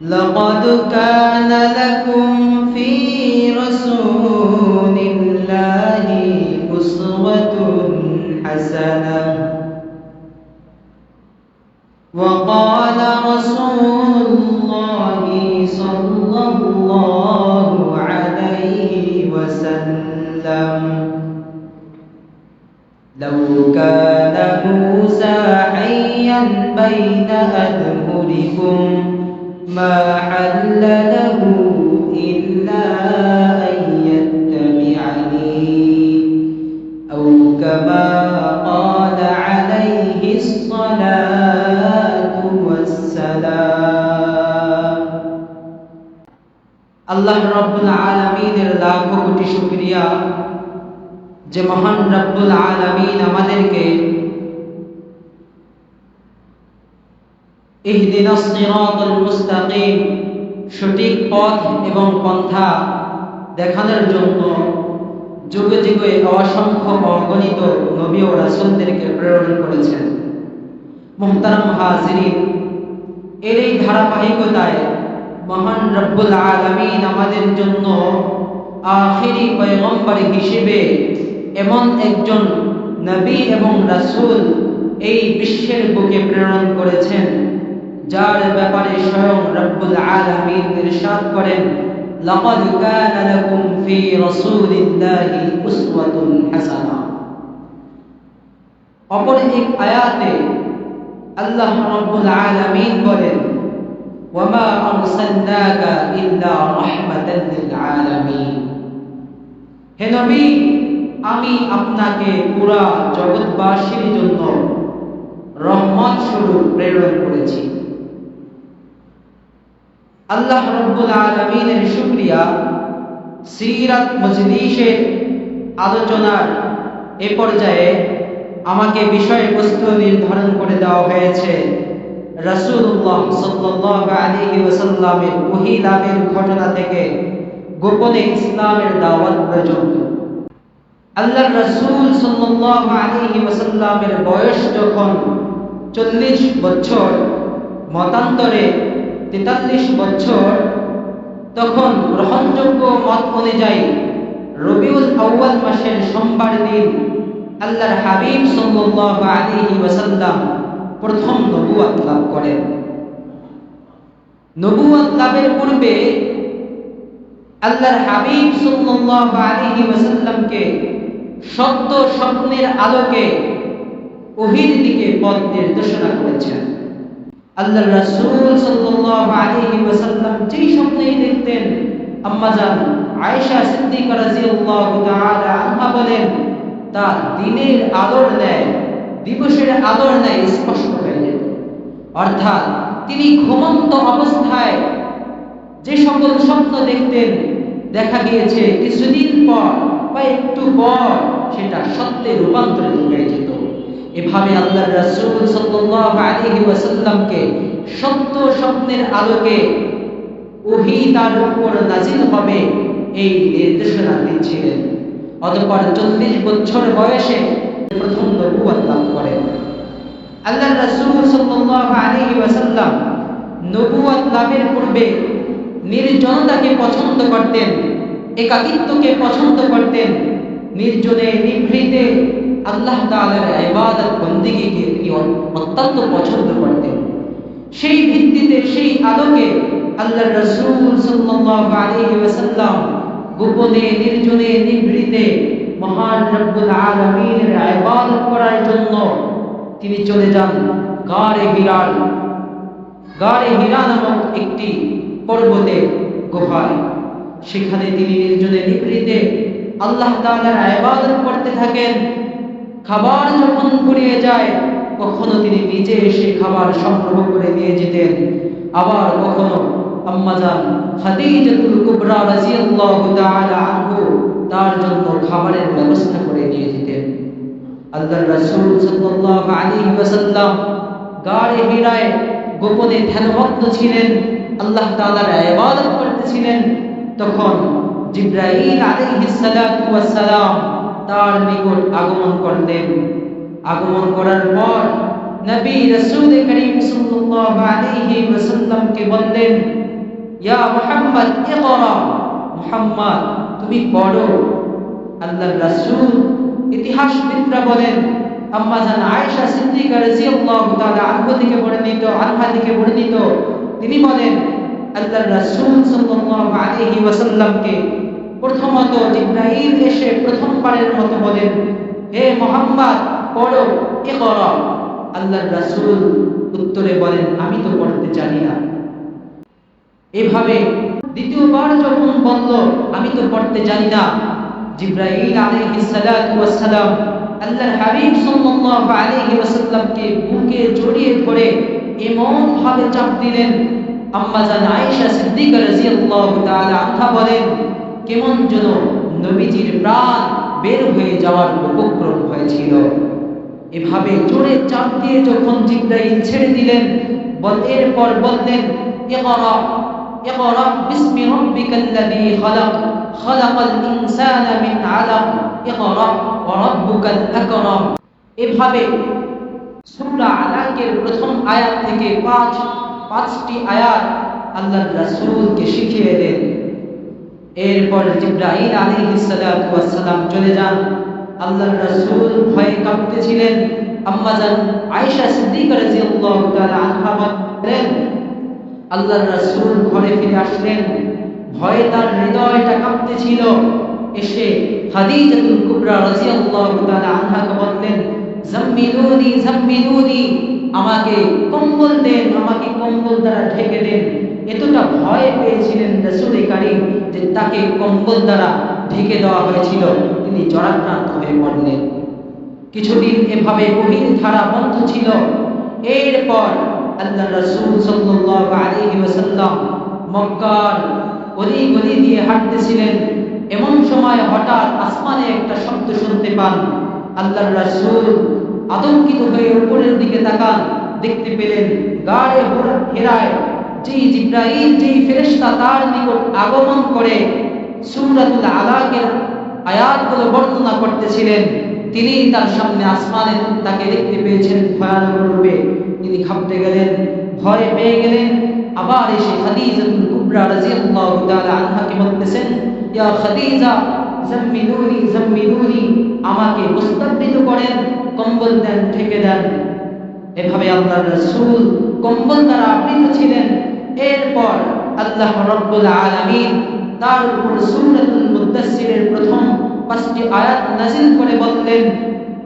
لقد كان لكم في رسول الله أسوة حسنة. وقال رسول الله صلى الله عليه وسلم لو كان موسى حيا بين أدهركم ما حل له إلا أن يتبعني أو كما قال عليه الصلاة والسلام আল্লাহ রব্বুল আলমিনের লাখ কোটি শুক্রিয়া যে মহান রব্বুল আলমিন আমাদেরকে ইহদিন মুস্তাকিম, সঠিক পথ এবং পন্থা দেখানোর জন্য যুগে যুগে অসংখ্য অগণিত নবী ও রাসূলদেরকে প্রেরণ করেছেন। মুহতারাম হাজিরিন, এর এই ধারাবাহিকতায় মহান রব্বুল আলামিন আমাদের জন্য আখিরি পয়গম্বর হিসেবে এমন একজন নবী এবং রাসূল এই বিশ্বের বুকে প্রেরণ করেছেন। যার ব্যাপারে স্বয়ং রব্বুল আলামিন ইরশাদ করেন, লাকাদ কানা লাকুম ফি রাসূলিল্লাহি উসওয়াতুন হাসানাহ অপর এক আয়াতে আল্লাহ রাব্বুল আলামিন বলেন আরসালনাকা ইল্লা রাহমাতান লিল আলামিন। হে নবী, আমি আপনাকে পুরা জগৎবাসীর জন্য রহমত স্বরূপ প্রেরণ করেছি। আল্লাহ রব্বুল আলমিনের শুক্রিয়া। সিরাত মজলিসের আলোচনার এ পর্যায়ে আমাকে বিষয়বস্তু নির্ধারণ করে দেওয়া হয়েছে। রাসূলুল্লাহ সাল্লাল্লাহু আলাইহি ওয়াসাল্লামের ওহী লাভের ঘটনা থেকে গোপনে ইসলামের দাওয়াত পর্যন্ত। আল্লাহর রাসূল সাল্লাল্লাহু আলাইহি ওয়াসাল্লামের বয়স যখন 40 বছর, মতান্তরে তেতাল্লিশ বছর তখন গ্রহণযোগ্য মত অনুযায়ী রবিউল আউ্য়াল মাসের সোমবার দিন আল্লাহর হাবিব সাল্লাল্লাহু আলাইহি ওয়াসাল্লাম প্রথম নবুয়াত লাভ করেন। নবুয়াত লাভের পূর্বে আল্লাহর হাবিব সাল্লাল্লাহু আলাইহি ওয়াসাল্লামকে সত্য স্বপ্নের আলোকে ওহির দিকে পথ নির্দেশনা করেছেন। আল্লাহ রাসূল সাল্লাল্লাহু আলাইহি ওয়াসাল্লাম যেই স্বপ্নেই দেখতেন, আম্মা জান, আয়েশা সিদ্দিকা রাদিয়াল্লাহু তাআলা আনহা বলেন তা দিনের আলোর ন্যায়, দিবসের আলোর ন্যায় স্পষ্ট হয়ে যেত। অর্থাৎ তিনি ঘুমন্ত অবস্থায় যে সকল স্বপ্ন দেখতেন, দেখা গিয়েছে কিছুদিন পর বা একটু পর সেটা সত্যে রূপান্তরিত হয়ে যেত। এভাবে আল্লাহ রাসূল সাল্লাল্লাহু আলাইহি ওয়াসাল্লামকে সত্য স্বপ্নের আলোকে ওহী তার উপর নাজিল হবে এই নির্দেশনা দিচ্ছিলেন অতঃপর চল্লিশ বছর বয়সে প্রথম নবুয়ত লাভ করেন। আল্লাহ রাসূল সাল্লাল্লাহু আলাইহি ওয়াসাল্লাম নবুয়ত লাভের পূর্বে নির্জনতাকে পছন্দ করতেন, একাকিত্বকে পছন্দ করতেন, নির্জনে নিভৃতে আল্লাহ তাআলার ইবাদত, বন্দেগীকে তিনি অত্যন্ত পছন্দ করতেন। সেই ভিত্তিতে, সেই আলোকে আল্লাহ রাসূল সাল্লাল্লাহু আলাইহি ওয়াসাল্লাম গোপনে, নির্জনে, নিভৃতে মহান রব্বুল আলামিনের ইবাদত করার জন্য তিনি চলে যান গারে হিরার গারে হিরা নামক একটি পর্বতে, গুহায়। সেখানে তিনি নির্জনে, নিভৃতে আল্লাহ তাআলার ইবাদত করতে থাকেন। খাবার যখন ফুরিয়ে যায়, কখনো তিনি নিজে এসে খাবার সংগ্রহ করে নিয়ে যেতেন। আবার কখনো আম্মাজান খাদিজাতুল কুবরা রাদিয়াল্লাহু তাআলা আনহু তার জন্য খাবারের ব্যবস্থা করে নিয়ে যেতেন। আল্লাহর রাসূল সাল্লাল্লাহু আলাইহি ওয়াসাল্লাম গাড়ে হিরায় গোপনে ধ্যানমগ্ন ছিলেন, আল্লাহ তাআলার ইবাদত করতেছিলেন। তখন জিব্রাইল আলাইহিস সালাম তার নিকট আগমন করলেন। আগমন করার পর নবী রাসূল করিম সাল্লাল্লাহু আলাইহি ওয়াসাল্লামকে বললেন, ইয়া মুহাম্মদ, ইকরা, মুহাম্মদ, তুমি পড়ো। আল্লাহর রাসূল ইতিহাসবিদরা বলেন, আম্মা জান আয়েশা সিদ্দিকা রাদিয়াল্লাহু তাআলা আনহা থেকে বর্ণিত, আনহা থেকে বর্ণিত। তিনি বলেন, আল্লাহর রাসূল সাল্লাল্লাহু আলাইহি ওয়াসাল্লামকে প্রথমত জিব্রাইল এসে প্রথমবারের মতো বলেন, হে মোহাম্মদ, পড়ো, ইকরা। আল্লাহর রাসূল উত্তরে বলেন, আমি তো পড়তে জানি না। এভাবে দ্বিতীয়বার যখন বলল, আমি তো পড়তে জানি না, জিব্রাইল আলাইহিস সালাতু ওয়াস সালাম আল্লাহর হাবিব সাল্লাল্লাহু আলাইহি ওয়াসাল্লামকে বুকে জড়িয়ে ধরে এমন ভাবে চাপ দিলেন। আম্মা জান আয়েশা সিদ্দিকা রাদিয়াল্লাহু তাআলা আনহা বলেন কেমন যেন নবীজির প্রাণ বের হয়ে যাওয়ার উপক্রম হয়েছিল। এভাবে জোরে চাপ দিয়ে যখন জিব্রাইল ছেড়ে দিলেন, বল এরপর বললেন, ইকরা ইকরা, বিসমি রাব্বিকাল্লাযী খালাক, খালাকাল ইনসানা মিন আলাক, ইকরা, ওয়া রাব্বুকাল আকরাম। এভাবে সূরা আলাকের প্রথম আয়াত থেকে পাঁচ পাঁচটি আয়াত আল্লাহর রাসূলকে শিখিয়ে দেন এরপর সালাতু ওয়াস সালাম চলে যান। আল্লাহর রাসূল ভয়ে কাঁপতেছিলেন। আম্মা জান আয়েশা সিদ্দিকা রাদিয়াল্লাহু তাআলা আনহা বলেন, আল্লাহর রাসূল ঘরে ফিরে আসলেন। ভয়ে তার হৃদয়টা কাঁপতেছিল। এসে খাদিজাতুল কুবরা রাদিয়াল্লাহু তাআলা আনহাকে বললেন জাম্মিলুনি জাম্মিলুনি আমাকে কম্বল দেন, আমাকে কম্বল দ্বারা ঢেকে দেন। এতটা ভয় পেয়েছিলেন রাসূল কারীম যে তাকে কম্বল দ্বারা ঢেকে দেওয়া হয়েছিল। তিনি জরাক্রান্ত হয়ে পড়লেন কিছুদিন এভাবে গভীর ধারা বন্ধ ছিল। এরপর আল্লাহ রাসূল সাল্লাল্লাহু আলাইহি ওয়াসাল্লাম মক্কার গলি গলি দিয়ে হাঁটতেছিলেন। এমন সময় হঠাৎ আসমানে একটা শব্দ শুনতে পান। আল্লাহ রাসূল আতঙ্কিত হয়ে উপরের দিকে তাকান। দেখতে পেলেন গাড়ে হেরায় যেই জিব্রাইল যেই ফেরেশতা তার নিকট আগমন করে সূরাতুল আলাকের আয়াতগুলো বর্ণনা করতেছিলেন তিনি তার সামনে আসমানে তাকে দেখতে পেয়েছেন ভয়ানক রূপে। তিনি ঘাবড়ে গেলেন, ভয় পেয়ে গেলেন। আবার এসে খাদিজাতুল কুবরা রাদিয়াল্লাহু তাআলা আনহাকে বলতেছেন, ইয়া খাদিজা, জাম্মিলুনি জাম্মিলুনি, আমাকে মুস্তাবৃত করেন, কম্বল দেন ঢেকে দেন। এভাবে আল্লাহর রাসূল কম্বল দ্বারা আবৃত ছিলেন। এরপর আল্লাহ রাব্বুল আলামিন তার উপর সূরাতুল মুদাসসিরের প্রথম পাঁচটি আয়াত নাযিল করে বললেন,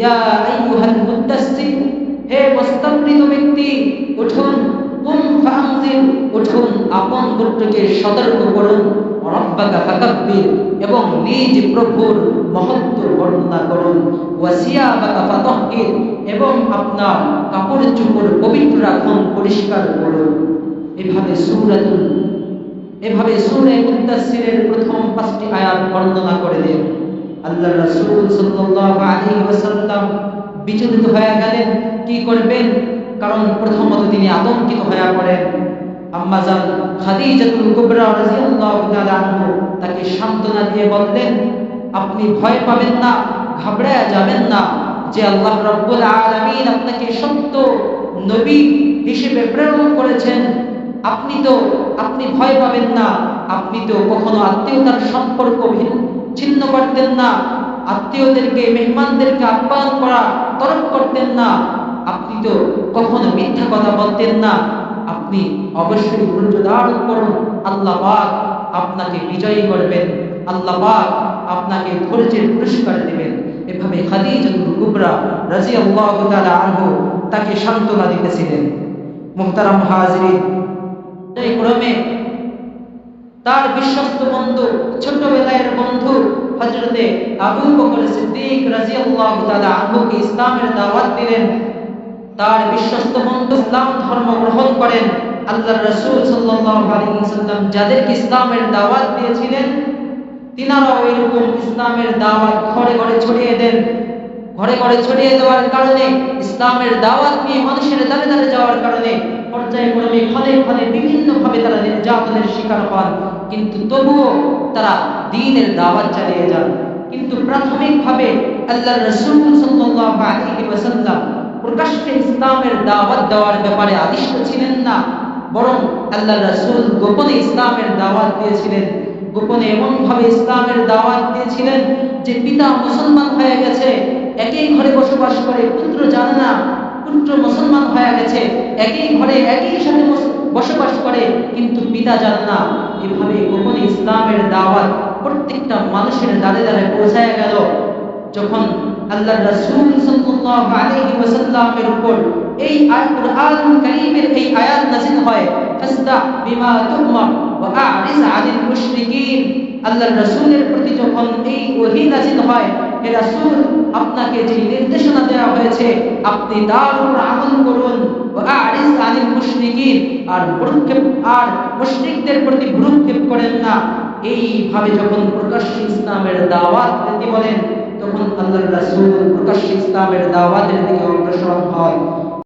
ইয়া আইয়ুহাল মুদাসসির, হে মুস্তাবৃত ব্যক্তি, উঠুন, কুম ফাআনজির উঠুন, আপন গোত্রকে সতর্ক করুন। রব্বাকা ফাকাব্বির, এবং নিজ প্রভুর মহত্ব বর্ণনা করুন। ওয়াসিয়াবাকা ফাতাহহির এবং আপনার কাপড় চোপড় পবিত্র রাখুন, পরিষ্কার করুন। এভাবে সূরাতুল, এভাবে সূরা মুদাসসিরের প্রথম পাঁচটি আয়াত বর্ণনা করে দেন। আল্লাহ রাসূল সাল্লাল্লাহু আলাইহি ওয়াসাল্লাম বিচলিত হয়ে গেলেন। কি করবেন? কারণ প্রথমত তিনি আতঙ্কিত হয়ে পড়েন। আম্মাজান খাদিজাতুল কুবরা রাদিয়াল্লাহু তাআলা আনহু তাকে সান্ত্বনা দিয়ে বললেন, আপনি ভয় পাবেন না, ঘাবড়ায়া যাবেন না যে আল্লাহ রাব্বুল আলামিন আপনাকে সত্য নবী হিসেবে প্রেরণ করেছেন। আপনি তো, আপনি ভয় পাবেন না। আপনি তো কখনো আত্মীয়তার সম্পর্ক ছিন্ন করতেন না। আত্মীয়দেরকে, মেহমানদেরকে আপ্যায়ন করা, তরক করতেন না। আপনি তো কখনো মিথ্যা কথা বলতেন না। আপনি অবশ্যই ধৈর্য করুন আল্লাহ আপনাকে বিজয়ী করবেন। আল্লাহ আপনাকে ধৈর্যের পুরস্কার দেবেন। এভাবে খাদিজাতুল কুবরা রাদিয়াল্লাহু তাআলা তাকে সান্ত্বনা দিতেছিলেন। মুহতারাম হাজিরিন এই ক্রমে তার বিশ্বস্ত বন্ধু ছোটবেলার বন্ধু হযরতে আবু বকর সিদ্দিক রাদিয়াল্লাহু তাআলা আনহুকে ইসলামের দাওয়াত দিলেন। তার বিশ্বস্ত বন্ধু ইসলাম ধর্ম গ্রহণ করেন। আল্লাহর রাসূল সাল্লাল্লাহু আলাইহি ওয়াসাল্লাম যাদেরকে ইসলামের দাওয়াত দিয়েছিলেন, তিনারাও এরকম ইসলামের দাওয়াত ঘরে ঘরে ছড়িয়ে দেন। ঘরে ঘরে ছড়িয়ে দেওয়ার কারণে, ইসলামের দাওয়াত নিয়ে মানুষের দাঁড়ে দাঁড়ে যাওয়ার কারণে পর্যায়ক্রমে ক্ষণে ক্ষণে বিভিন্নভাবে তারা নির্যাতনের শিকার হন। কিন্তু তবুও তারা দিনের দাওয়াত চালিয়ে যান। কিন্তু প্রাথমিকভাবে আল্লাহর রাসূল ওয়াসাল্লাম প্রকাশ্যে ইসলামের দাওয়াত দেওয়ার ব্যাপারে আদিষ্ট ছিলেন না, বরং আল্লাহ রসুল গোপনে ইসলামের দাওয়াত দিয়েছিলেন। গোপনে এমনভাবে ইসলামের দাওয়াত দিয়েছিলেন যে পিতা মুসলমান হয়ে গেছে একই ঘরে বসবাস করে পুত্র জানে না পুত্র মুসলমান হয়ে গেছে। একই ঘরে একই সাথে বসবাস করে, কিন্তু পিতা জানে না। এভাবে গোপনে ইসলামের দাওয়াত প্রত্যেকটা মানুষের দ্বারে দ্বারে পৌঁছায় গেল। যখন আল্লাহ রাসূল সাল্লাল্লাহু আলাইহি ওয়াসাল্লামের উপর এই আয়াত কুরআনুল কারীমের এই আয়াত নাযিল হয় ফাসদা বিমা তুমার ওয়া আ'রিজ আনিল মুশরিকিন। আল্লাহর রাসূলের প্রতি যখন এই ওহী নাযিল হয় রাসূল, আপনাকে যে নির্দেশনা দেওয়া হয়েছে, আপনি তার উপর আমল করুন। আ'রিজ আনিল মুশরিকিন, আর আর মুশরিকদের প্রতি করেন না। এইভাবে যখন প্রকাশ্য ইসলামের দাওয়াত দিতে বলেন, তখন আল্লাহর রাসূল প্রকাশ্য ইসলামের দাওয়াতের দিকে অগ্রসর হয়